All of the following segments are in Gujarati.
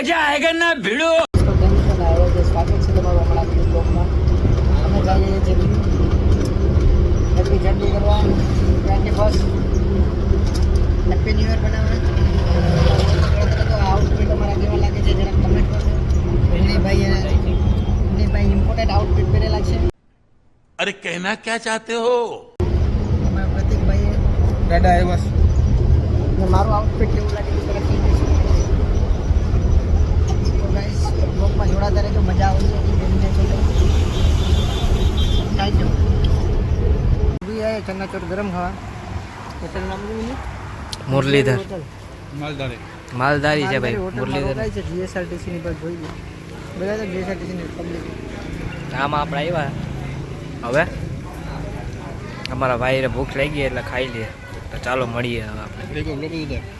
મજા આયગન ના ભીડો? સ્વાગત છે તમારું હમણાં બ્લોગમાં અમે જઈએ છીએ હેપી જર્ની કરવાનું twenty first happy new year બનાવવાનું તો આઉટફિટ અમારા કેવા લાગે છે જરા કમેન્ટ કરજો વિનયભાઈ વિનયભાઈ ઇમ્પોર્ટેડ આઉટફિટ પહેરેલા છે અરે કહેના ક્યાં ચાહતે હો? અમારા પ્રતિકભાઈ દાદા આવ્યા મારું આઉટફિટ કેવું લાગે છે? ના ગરમ ખાવા મુરલીધર. માલધારી. માલધારી છે ભાઈ મુરલીધર. છે જીએસઆરટીસી ની પર જોઈ બધા તો જીએસઆરટીસી ની પબ્લિક આમાં આપણે આવ્યા હવે? અમારા ભાઈને ભૂખ લાગી એટલે ખાઈ લઈએ. તો ચાલો મળીએ હવે આપણે.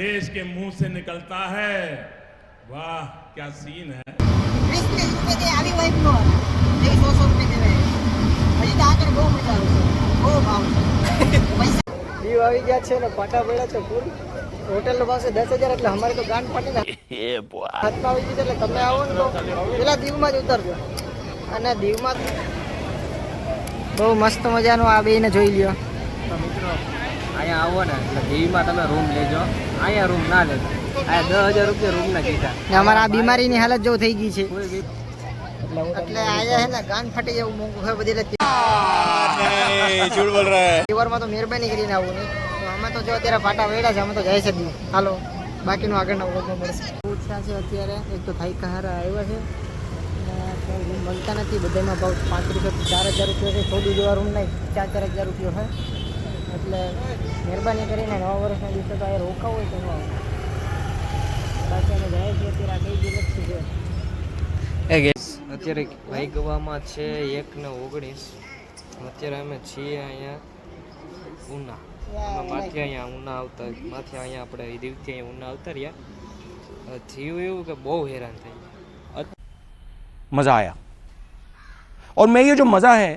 देश के मुंह से निकलता है वाह क्या सीन है ત્રીસ ત્રીસ રૂપિયા આવી બાઈક નો આવે એ સો સો રૂપિયા દેવાય હજી તો આગળ બહુ મજા આવશે બહુ ભાવ છે પૈસા દીવ આવી ગયા છે ને પાટા પડ્યા છે ફૂલ હોટેલ પાસે દસ હજાર એટલે અમારે તો ગાંઠ ફાટી ના હાથમાં આવી ગયું છે એટલે તમે આવો ને તો પેલા દીવમાં જ ઉતરજો અને દીવમાં બહુ મસ્ત મજાનું આ બેને જોઈ લ્યો તો મિત્રો અહીંયા આવો ને એટલે દીવીમાં તમે રૂમ લેજો. અહીંયા રૂમ ના લેજો. અહીંયા દસ હજાર રૂપિયા કીધા. ને અમારે આ બીમારીની હાલત જો થઈ ગઈ છે. એટલે આયા હે ને ગાન ફાટી જવું મોંઘું હોય બધી એટલે બોલ રહા તો મહેરબાની કરીને આવું નહીં. અમે તો જો અત્યારે ફાટા વેડા છે અમે તો જઈ શકીએ હાલો બાકીનું આગળના વ્લોગમાં મળશે. પૂછ્યા છે અત્યારે. એક તો થાઈ કહારા આવ્યા છે. મળતા નથી. બધામાં ભાવ પાંત્રીસો ચાર હજાર રૂપિયા છે. થોડું જેવા રૂમ નહીં ચાર ચાર હજાર રૂપિયા છે. એટલે મહેરબાની કરીને નવા વર્ષના દિવસે તો અહીંયા રોકાવું હોય તો ન આવો બાકી અમે જાય છીએ અત્યારે આ કઈ ગેલેક્સી છે એ ગેસ અત્યારે વાઈગવામાં છે એક ને ઓગણીસ અત્યારે અમે છીએ અહીંયા ઉના અમે માથે અહીંયા ઉના આવતા માથે અહીંયા આપણે એ દિવસથી અહીંયા ઉના આવતા રહ્યા હવે થયું એવું કે બહુ હેરાન થઈ मज़ा आया और मैं ये जो मज़ा है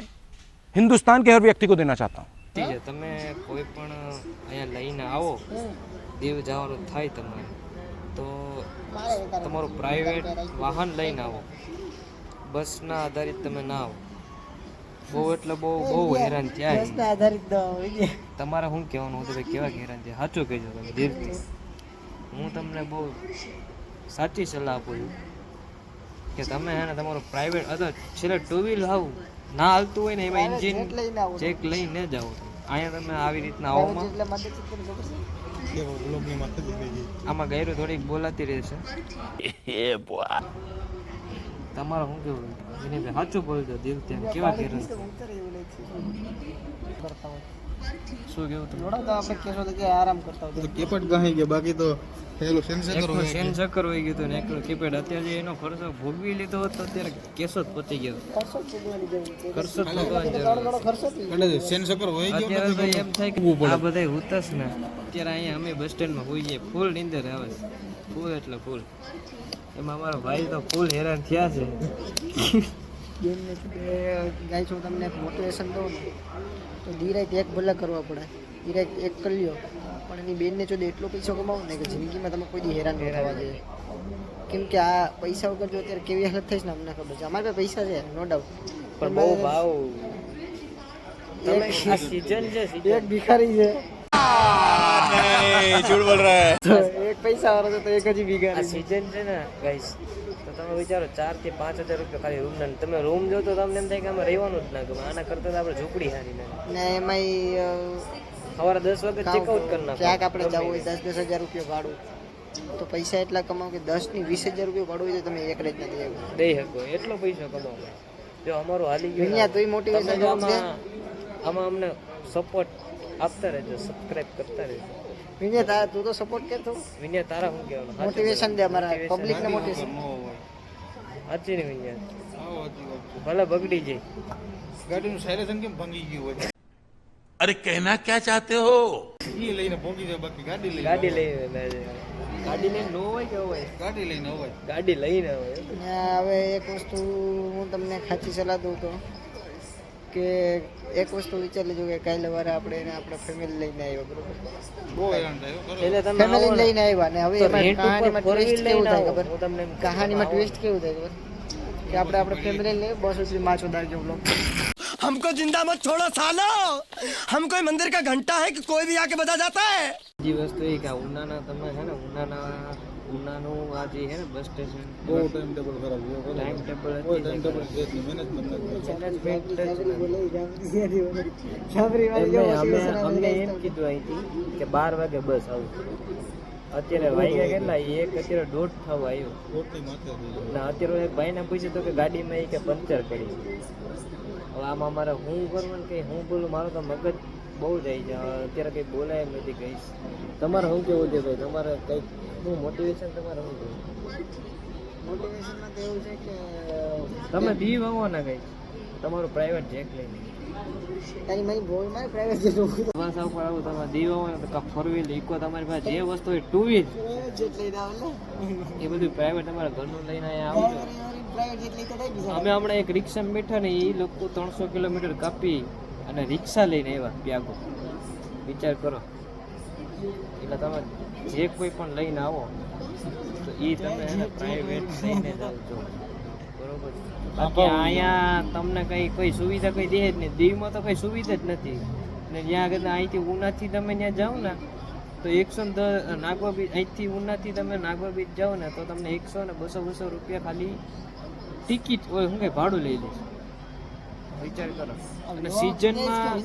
हिंदुस्तान के हर व्यक्ति को देना चाहता हूँ ઠીક છે તમે કોઈ પણ અહીંયા લઈને આવો દીવ જવાનું થાય તમારે તો તમારું પ્રાઇવેટ વાહન લઈને આવો. બસના આધારિત તમે ના આવો. બહુ એટલે બહુ બહુ હેરાન થયા આધારિત તમારે શું કહેવાનું હતું ભાઈ કેવા હેરાન થયા? સાચું કહેજો તમે દિલથી હું તમને બહુ સાચી સલાહ આપું છું કે તમે હે ને તમારું પ્રાઇવેટ અથવા છેલ્લે ટુ વ્હીલ આવું ના હાલતું હોય ને એમાં એન્જિન. ચેક લઈને જાઓ અહીંયા તમે આવી રીતના ગઈ. આમાં ગયરું થોડીક બોલાતી રહેશે. તમારે શું કેવું? વિનયભાઈ સાચું બોલજો દિલથી ત્યાં કેવા હોય. શું કેવું તમે? તો આપણે તો કે આરામ કરતા હોય. કેપટ ગાહી ગયા બાકી તો પેલું સેન્સર શેન ચક્કર ગયું ને એકનું કીપેડ. અત્યારે એનો ખર્ચો ભોગવી લીધો હતો અત્યારે કેસો જ પતી ગયો. ખર્ચો જ જરૂર ખર્ચો સેન્સર હોય ગયો અત્યારે તો એમ થાય કે આ બધા હુતસ ને. અત્યારે અહીંયા અમે બસ સ્ટેન્ડમાં હોઈ જઈએ ફૂલ નીંદર આવે ફૂલ એટલે ફૂલ. એમાં અમારા ભાઈ તો ફૂલ હેરાન થયા છે. ગાય છું તમને મોટિવેશન દઉં તો ધીરે એક ભલે કરવા પડે. ધીરે એક કરી લ્યો. પણ એની બેનને જો એટલો પૈસો કમાવો ને કે જિંદગીમાં તમે કોઈ દી હેરાન ન થવા જોઈએ કેમ કે આ પૈસા વગર જો અત્યારે કેવી હાલત થઈ છે ને અમને ખબર છે. અમારે પાસે પૈસા છે નો ડાઉટ પણ બહુ ભાવ. તમે સીઝન છે એક ભિખારી છે. ઝૂઠ તો એક જ ભીગા આ છે. ને ગાઈસ તો તમે વિચારો ચાર પાંચ હજાર રૂપિયા ખાલી રૂમ ના તમે રૂમ જો તો તમને એમ થાય કે અમે રહેવાનું જ ના ગમે. આના કરતા આપણે ઝૂંપડી હારી ના સવારે દસ વાગે ચેકઆઉટ કરી. નાખો. ક્યાંક આપણે જવું હોય દસ દસ હજાર રૂપિયા ભાડું. તો પૈસા એટલા કમાવો કે દસની વીસ હજાર રૂપિયા ભાડું હોય તો તમે એક રેત નથી આવ્યું દઈ શકો. એટલો પૈસો કમાવો. જો અમારું હાલી ગયું દુનિયા ને, તોય જોબ આમાં આમાં અમને સપોર્ટ આપતા રહેજો સબસ્ક્રાઇબ કરતા રહેજો. વિનય તારા તું તો સપોર્ટ કર તું વિનય તારા શું કહેવાનું? મોટિવેશન દે અમારા પબ્લિક ને મોટિવેશન સાચી ને વિનય. ભલે બગડી જાય. ગાડીનું સાયલેન્સર કેમ ભંગી ગયું હોય? અરે કહેના ક્યાં ચાહતે હો ઈ લઈને ભોગી જાય બાકી ગાડી લઈને ગાડી લઈને ગાડી લઈને નો હોય કે હોય? ગાડી લઈને હોય. ગાડી લઈને હોય હવે એક વસ્તુ હું તમને ખાચી સલાહ દઉં તો કે એક વસ્તુ વિચાર લેજો કે કાલે વારે આપણે એને આપણે ફેમિલી લઈને આવ્યો બરોબર? બહુ એટલે તમે ફેમિલી લઈને આવ્યા ને હવે એમાં કહાનીમાં ટ્વિસ્ટ કેવું થાય ખબર? તમને કહાનીમાં ટ્વિસ્ટ કેવું થાય ખબર? કે આપણે આપણે ફેમિલી લઈ બસ સુધી માછો દાળ જેવું हमको जिंदा मत छोड़ो सालो हम कोई मंदिर का घंटा है कि कोई भी आके बता जाता है બીજી વસ્તુ એ કે આ ઉનાના તમે છે ને ઉનાના ઉનાનું આ જે છે ને બસ સ્ટેશન બહુ ટાઈમ ટેબલ ખરાબ છે, ખરો. ટાઈમ ટેબલ કોઈ ટાઈમ ટેબલ છે જ નહીં, management નથી. અમને એમ કીધું અહીંથી કે બાર વાગે બસ આવું અત્યારે વાગ્યા કેટલા એક અત્યારે દોઢ થવા આવ્યો ખોટી માથે થઈ જાય. ને અત્યારે એક ભાઈને પૂછ્યું તો કે ગાડીમાં એ કે પંચર કરી હવે આમાં મારે હું કરવાનું કંઈ હું બોલું મારો તો મગજ બહુ જાય. છે અત્યારે કંઈ બોલાય એમ નથી કહીશ. તમારે શું કેવું છે ભાઈ? તમારે કંઈક શું મોટિવેશન તમારે શું કેવું મોટિવેશનમાં તો એવું છે કે તમે બી વાવો ને કંઈક. તમારું પ્રાઇવેટ જેક લઈને. તારી મારી બોલ મારે પ્રાઇવેટ જેટલું બસ ઉપર આવું તમે દીવ આવો તો ફોર વ્હીલ ઇકો તમારી પાસે જે વસ્તુ હોય ટુ વ્હીલ. જેટ લઈને આવે એ બધું પ્રાઇવેટ તમારા ઘરનું લઈને અહીંયા અમે હમણાં એક રિક્ષા બેઠા ને એ લોકો ત્રણસો કિલોમીટર કાપી અને રિક્ષા લઈને આવ્યા પ્યાગો વિચાર કરો. એટલે તમે જે કોઈ પણ લઈને આવો તો એ તમે પ્રાઇવેટ લઈને આવજો બાકી અહીંયા તમને કઈ કોઈ સુવિધા કઈ દે જ નહીં. દીવમાં તો કઈ સુવિધા જ નથી. ને જ્યાં આગળ અહીંથી ઉનાથી તમે ત્યાં જાઓ ને તો એકસો ને નાગવા બીચ અહીંથી ઉનાથી તમે નાગવા બીચ જાઓ ને તો તમને એકસો ને બસો બસો રૂપિયા ખાલી ટિકિટ હોય શું કે ભાડું લઈ લે વિચાર કરો. અને સિઝનમાં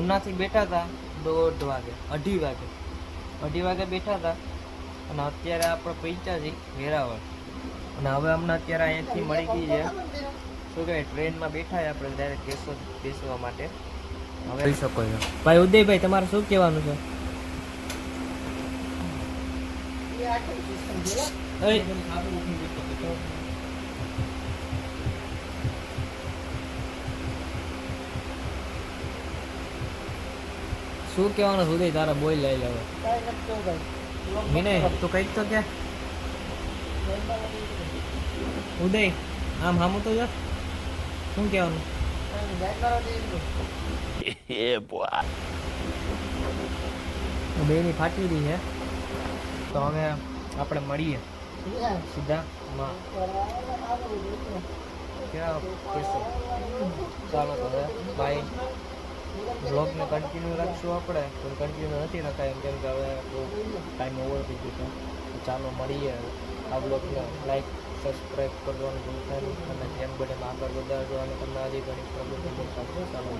ઉનાથી બેઠા હતા દોઢ વાગે અઢી વાગે. અઢી વાગે બેઠા હતા. અને અત્યારે આપણે પૈસા છીએ વેરાવળ. અને હવે અમને અત્યારે અહીંયાથી મળી ગઈ છે. શું કહેવાય ટ્રેનમાં બેઠા છે આપણે ડાયરેક્ટ કેશોદ બેસવા માટે. હવે કહી શકો છો. ભાઈ ઉદયભાઈ તમારે શું કહેવાનું છે? શું કહેવાનું છે ઉદય? તારા બોલ લઈ લે હવે વિનય તું કંઈક તો કે. ઉદય આમ હામું તો જો શું કહેવાનું? બેની ફાટી રહી છે તો હવે આપણે મળીએ. સીધા માં. કેવા ચાલો તો બાય બ્લોગને કન્ટિન્યુ રાખશું આપણે, પણ કન્ટિન્યુ નથી રખાય એમ કેમ કે હવે બહુ ટાઈમ ઓવર થઈ ગયો છે. ચાલો મળીએ આ બ્લોગને લાઈક સબસ્ક્રાઈબ કરવાનું ભૂલતા અને જેમ બને આગળ વધારજો. અને તમને આજે ઘણી પ્રગતિ મળશે ચાલો